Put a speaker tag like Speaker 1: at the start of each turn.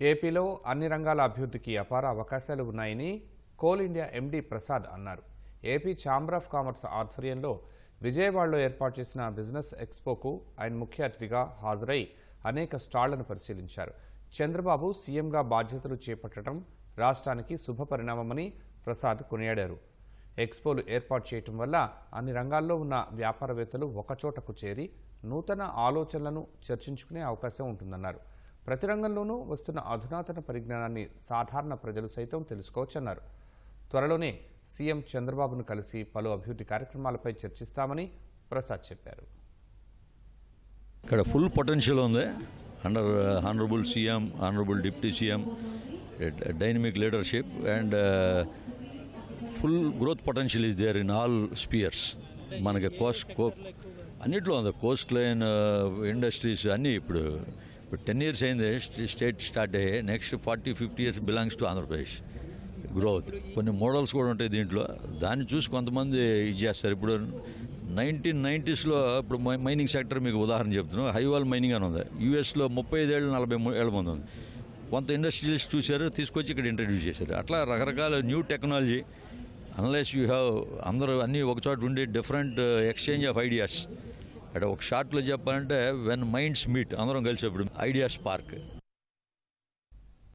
Speaker 1: ఏపీలో అన్ని రంగాల అభివృద్ధికి అపార అవకాశాలు ఉన్నాయని కోల్ ఇండియా ఎండీ ప్రసాద్ అన్నారు. ఏపీ ఛాంబర్ ఆఫ్ కామర్స్ ఆధ్వర్యంలో విజయవాడలో ఏర్పాటు చేసిన బిజినెస్ ఎక్స్పోకు ఆయన ముఖ్య అతిథిగా హాజరై అనేక స్టాళ్ళను పరిశీలించారు. చంద్రబాబు సీఎంగా బాధ్యతలు చేపట్టడం రాష్ట్రానికి శుభ పరిణామమని ప్రసాద్ కొనియాడారు. ఎక్స్పోలు ఏర్పాటు చేయటం వల్ల అన్ని రంగాల్లో ఉన్న వ్యాపారవేత్తలు ఒకచోటకు చేరి నూతన ఆలోచనలను చర్చించుకునే అవకాశం ఉంటుందన్నారు. ప్రతి రంగంలోనూ వస్తున్న అధునాతన పరిజ్ఞానాన్ని సాధారణ ప్రజలు సైతం తెలుసుకోవచ్చన్నారు. త్వరలోనే సీఎం చంద్రబాబును కలిసి పలు అభివృద్ధి కార్యక్రమాలపై చర్చిస్తామని ప్రసాద్ చెప్పారు.
Speaker 2: ఇక్కడ ఫుల్ పొటెన్షియల్ ఉంది. Under honourable CM honourable deputy CM dynamic leadership and full growth potential is there in all spheres. మనకి కోస్ట్ కో అన్నిట్లో ఉంది. కోస్ట్ లైన్ ఇండస్ట్రీస్ అన్నీ ఇప్పుడు ఇప్పుడు టెన్ ఇయర్స్ అయింది. స్టేట్ స్టార్ట్ అయ్యి next forty fifty years belongs to Andhra Pradesh growth కొన్ని మోడల్స్ కూడా ఉంటాయి దీంట్లో. దాన్ని చూసి కొంతమంది ఇది చేస్తారు. ఇప్పుడు నైన్టీన్ నైంటీస్లో ఇప్పుడు మై- మైనింగ్ సెక్టర్ మీకు ఉదాహరణ చెప్తున్నాను హైవాల్ మైనింగ్ అని ఉంది. యూఎస్లో ముప్పై ఐదేళ్ళు నలభై ఏళ్ళ మంది ఉంది. కొంత ఇండస్ట్రియలిస్ట్ చూశారు తీసుకొచ్చి ఇక్కడ ఇంట్రడ్యూస్ చేశారు. అట్లా రకరకాల new technology unless you have అందరూ అన్నీ ఒకచోట ఉండి డిఫరెంట్ ఎక్స్చేంజ్ ఆఫ్ ఐడియాస్ అంటే ఒక షార్ట్లో చెప్పాలంటే వెన్ మైండ్స్ మీట్ అందరం కలిసేప్పుడు ఐడియాస్ పార్క్